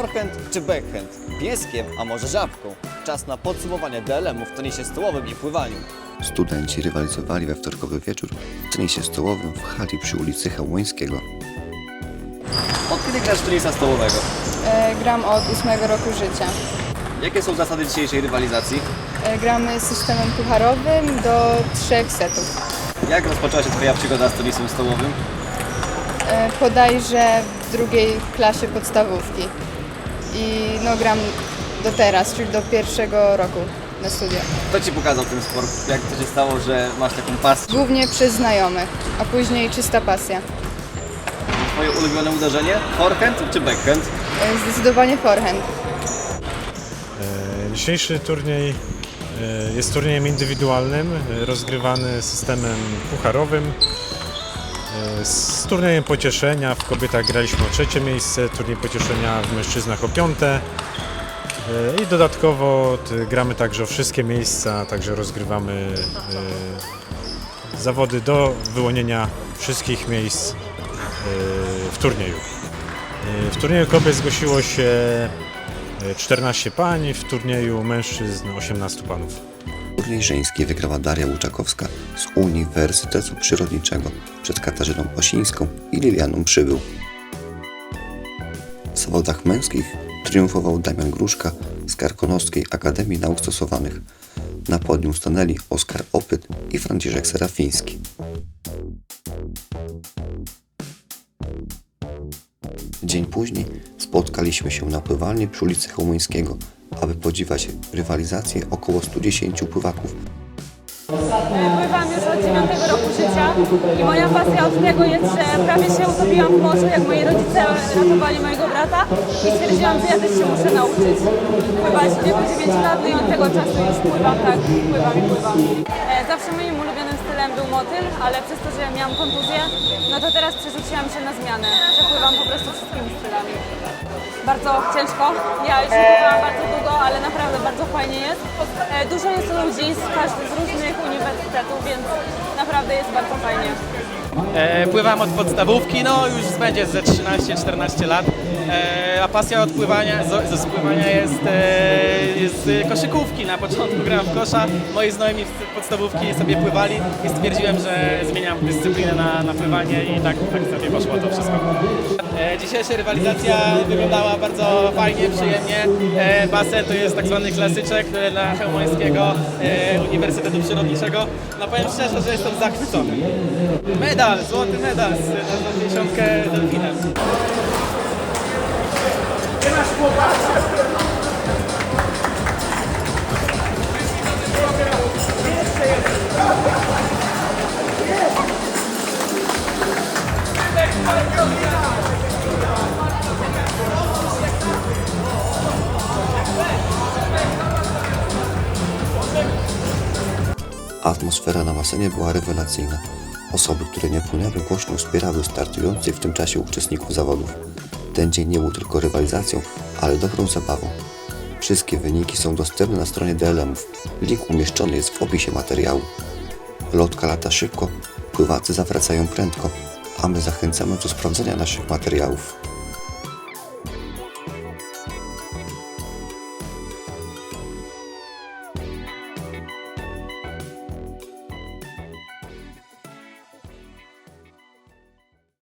Forehand czy backhand? Pieskiem, a może żabką? Czas na podsumowanie DLM-u w tenisie stołowym i pływaniu. Studenci rywalizowali we wtorkowy wieczór w tenisie stołowym w hali przy ulicy Chełmońskiego. Od kiedy grasz w tenisa stołowego? E, Gram od ósmego roku życia. Jakie są zasady dzisiejszej rywalizacji? E, Gramy systemem pucharowym do trzech setów. Jak rozpoczęła się Twoja przygoda z tenisem stołowym? E, Bodajże w drugiej klasie podstawówki. I no gram do teraz, czyli do pierwszego roku na studiach. Kto Ci pokazał ten sport? Jak to się stało, że masz taką pasję? Głównie przez znajomych, a później czysta pasja. Twoje ulubione uderzenie? Forehand czy backhand? E, Zdecydowanie forehand. E, Dzisiejszy turniej e, jest turniejem indywidualnym, e, rozgrywany systemem pucharowym. E, Z turniejem pocieszenia w kobietach graliśmy o trzecie miejsce, turniej pocieszenia w mężczyznach o piąte. E, I dodatkowo gramy także o wszystkie miejsca, także rozgrywamy e, zawody do wyłonienia wszystkich miejsc w turnieju. W turnieju kobiet zgłosiło się e, 14 pań, w turnieju mężczyzn 18 panów. Turniej żeński wygrała Daria Łuczakowska z Uniwersytetu Przyrodniczego przed Katarzyną Osińską i Lilianą Przybył. W zawodach męskich triumfował Damian Gruszka z Karkonoskiej Akademii Nauk Stosowanych. Na podium stanęli Oskar Opyt i Franciszek Serafiński. Dzień później spotkaliśmy się na pływalni przy ulicy Chełmońskiego, aby podziwiać rywalizację około 110 pływaków Pływam już od 9 roku życia i moja pasja od tego jest, że prawie się utopiłam w morzu, jak moi rodzice ratowali mojego brata i stwierdziłam, że ja też się muszę nauczyć pływać w wieku 9 lat i od tego czasu już pływam tak, pływam i pływam. E, Zawsze moim ulubionym stylem był motyl, ale przez to, że miałam kontuzję, no to teraz przerzuciłam się na zmianę, że pływam po prostu wszystkimi stylami. Bardzo ciężko, ja już pływałam bardzo długo, ale naprawdę bardzo fajnie jest. E, Dużo jest ludzi z, każdy, z różnych uniwersytetów, więc naprawdę jest bardzo fajnie. E, pływam od podstawówki, no już będzie ze 13-14 lat, e, a pasja od pływania, z- ze spływania jest, e, z koszykówki. Na początku grałem w kosza, moi znajomi z podstawówki sobie pływali i stwierdziłem, że zmieniam dyscyplinę na, na pływanie i tak, tak sobie poszło to wszystko. E, dzisiejsza rywalizacja wyglądała bardzo fajnie, przyjemnie. E, basen to jest tak zwany klasyczek e, dla Chełmońskiego e, Uniwersytetu Przyrodniczego. No powiem szczerze, że jestem zachwycony. Medal, złoty medal z na dziesiątkę delfinem. Atmosfera na basenie była rewelacyjna. Osoby, które nie płynęły, głośno wspierały startujących w tym czasie uczestników zawodów. Ten dzień nie był tylko rywalizacją, ale dobrą zabawą. Wszystkie wyniki są dostępne na stronie DLM-ów. Link umieszczony jest w opisie materiału. Lotka lata szybko, pływacy zawracają prędko, a my zachęcamy do sprawdzenia naszych materiałów.